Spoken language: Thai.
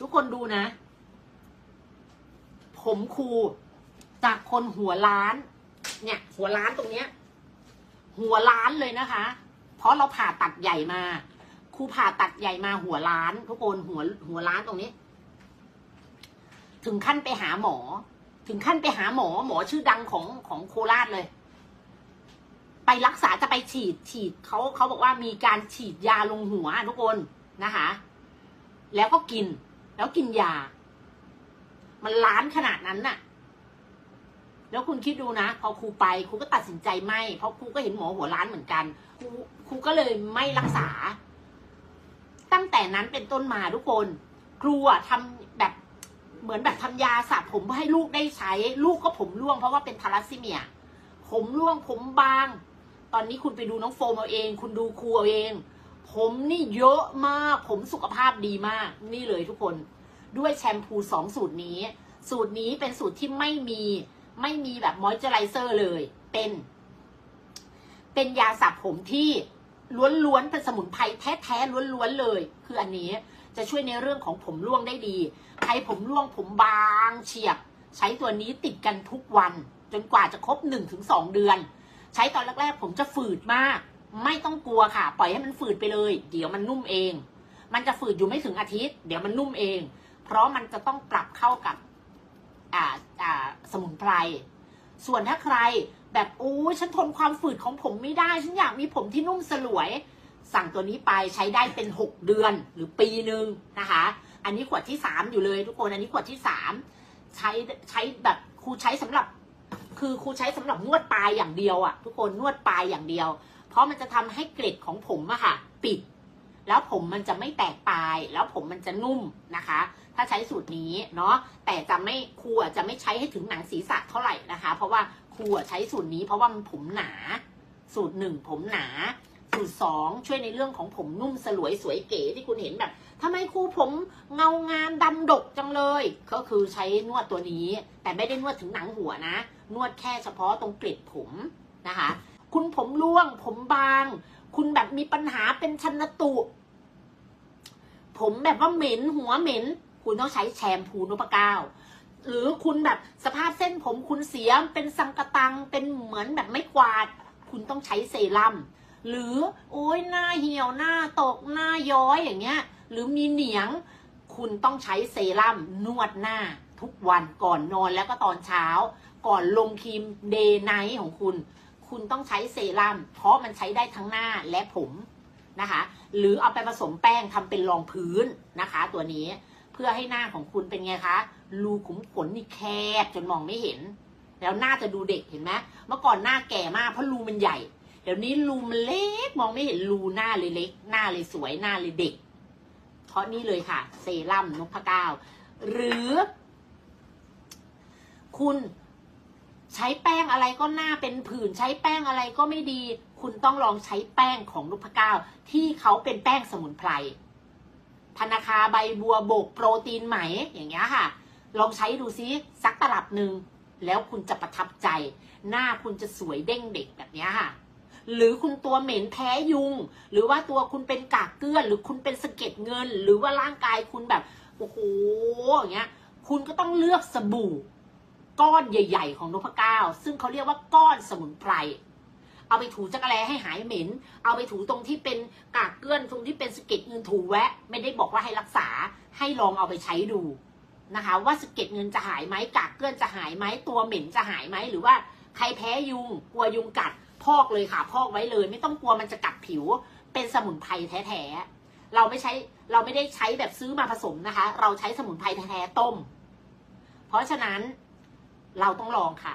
ทุกคนดูนะ ผมครูจากคนหัวล้าน เนี่ย หัวล้านตรงเนี้ย หัวล้านเลยนะคะ เพราะเราผ่าตัดใหญ่มาครูผ่าตัดใหญ่มาหัวล้าน ทุกคนหัวหัวล้านตรงนี้ ถึงขั้นไปหาหมอ ถึงขั้นไปหาหมอ หมอชื่อดังของของโคราชเลย ไปรักษาจะไปฉีดฉีดเขาเขาบอกว่ามีการฉีดยาลงหัวทุกคนนะคะ แล้วก็กิน แล้วกินยา มันล้านขนาดนั้นน่ะ แล้วคุณคิดดูนะ พอครูไปครูก็ตัดสินใจไม่เพราะครูก็เห็นหมอหัวล้านเหมือนกันครูครูก็เลยไม่รักษา ตั้งแต่นั้นเป็นต้นมาทุกคน ครูอะทำแบบเหมือนแบบทำยาสระผมเพื่อให้ลูกได้ใช้ ลูกก็ผมร่วงเพราะว่าเป็นทาลัสซีเมีย ผมร่วงผมบาง ตอนนี้คุณไปดูน้องโฟมเอาเอง คุณดูครูเอาเอง ผมนี่เยอะมาก ผมสุขภาพดีมาก นี่เลยทุกคน ด้วยแชมพูสองสูตรนี้ สูตรนี้เป็นสูตรที่ไม่มี ไม่มีแบบมอยเจอไรเซอร์เลย เป็น เป็นยาสระผมที่ล้วนๆเป็นสมุนไพรแท้ๆล้วนๆเลย คืออันนี้จะช่วยในเรื่องของผมร่วงได้ดี ใครผมร่วงผมบางเฉียบ ใช้ตัวนี้ติดกันทุกวัน จนกว่าจะครบ1นถึงสเดือน ใช้ตอนแรกๆ ผมจะฝืดมาก ไม่ต้องกลัวค่ะ ปล่อยให้มันฝืดไปเลย เดี๋ยวมันนุ่มเอง มันจะฝืดอยู่ไม่ถึงอาทิตย์ เดี๋ยวมันนุ่มเอง เพราะมันจะต้องปรับเข้ากับอ่าอ่าสมุนไพร ส่วนถ้าใครแบบโอ้ยฉันทนความฝืดของผมไม่ได้ ฉันอยากมีผมที่นุ่มสลวย สั่งตัวนี้ไปใช้ได้เป็น 6 เดือนหรือปีหนึ่งนะคะ อันนี้ขวดที่ 3 อยู่เลยทุกคน อันนี้ขวดที่ 3 ใช้ใช้แบบครูใช้สำหรับ คือครูใช้สำหรับนวดปลายอย่างเดียวอะ ทุกคนนวดปลายอย่างเดียว เพราะมันจะทำให้เกล็ดของผมอะค่ะ ปิด แล้วผมมันจะไม่แตกปลาย แล้วผมมันจะนุ่มนะคะ ถ้าใช้สูตรนี้เนาะแต่จะไม่ครูอะจะไม่ใช้ให้ถึงหนังศีรษะเท่าไหร่นะคะ เพราะว่าครูอะใช้สูตรนี้เพราะว่ามันผมหนา สูตรหนึ่งผมหนาสูตรสองช่วยในเรื่องของผมนุ่มสลวยสวยเก๋ที่คุณเห็นแบบทำไมครูผมเงางามดำดกจังเลย ก็คือใช้นวดตัวนี้ แต่ไม่ได้นวดถึงหนังหัวนะ นวดแค่เฉพาะตรงเกล็ดผมนะคะ คุณผมร่วง ผมบาง คุณแบบมีปัญหาเป็นชันตุ ผมแบบว่าเหม็นหัวเหม็น คุณต้องใช้แชมพูนพเก้าหรือคุณแบบสภาพเส้นผมคุณเสียเป็นสังกตังเป็นเหมือนแบบไม่กวาด คุณต้องใช้เซรั่มหรือโอ้ยหน้าเหี่ยวหน้าตกหน้าย้อยอย่างเงี้ย หรือมีเหนียง คุณต้องใช้เซรั่มนวดหน้า ทุกวันก่อนนอนแล้วก็ตอนเช้า ก่อนลงครีมเดย์ไนท์ของคุณ คุณต้องใช้เซรั่มเพราะมันใช้ได้ทั้งหน้าและผมนะคะ หรือเอาไปผสมแป้งทำเป็นรองพื้นนะคะ ตัวนี้เพื่อให้หน้าของคุณเป็นไงคะ รูขุมขนนี่แคบจนมองไม่เห็น แล้วหน้าจะดูเด็กเห็นไหมเมื่อก่อนหน้าแก่มากเพราะรูมันใหญ่ เดี๋ยวนี้รูมันเล็กมองไม่เห็นรูหน้าเลยเล็ก หน้าเลยสวยหน้าเลยเด็ก เพราะนี่เลยค่ะ เซรั่มนพเก้าหรือ คุณ ใช้แป้งอะไรก็หน้าเป็นผื่น ใช้แป้งอะไรก็ไม่ดี คุณต้องลองใช้แป้งของนพเก้าที่เขาเป็นแป้งสมุนไพรธนาคาใบบัวโบกโปรตีนไหมอย่างเงี้ยค่ะ ลองใช้ดูซิสักตลับหนึ่งแล้วคุณจะประทับใจ หน้าคุณจะสวยเด้งเด็กแบบเนี้ยค่ะ หรือคุณตัวเหม็นแพ้ยุง หรือว่าตัวคุณเป็นกากเกลือนหรือคุณเป็นสะเก็ดเงิน หรือว่าร่างกายคุณแบบโอ้โหอย่างเงี้ย คุณก็ต้องเลือกสบู่ ก้อนใหญ่ ๆ ของนพเก้าซึ่งเขาเรียกว่าก้อนสมุนไพรเอาไปถูจักรแลให้หายเหม็น เอาไปถูตรงที่เป็นกากเกลื่อนตรงที่เป็นสะเก็ดเงินถูแวะ ไม่ได้บอกว่าให้รักษาให้ลองเอาไปใช้ดูนะคะ ว่าสะเก็ดเงินจะหายไหมกากเกลื่อนจะหายไหมตัวเหม็นจะหายไหมหรือว่าใครแพ้ยุงกลัวยุงกัดพอกเลยค่ะพอกไว้เลย ไม่ต้องกลัวมันจะกัดผิว เป็นสมุนไพรแท้ๆเราไม่ใช้เราไม่ได้ใช้แบบซื้อมาผสมนะคะ เราใช้สมุนไพรแท้ๆต้ม เพราะฉะนั้น เราต้องลองค่ะ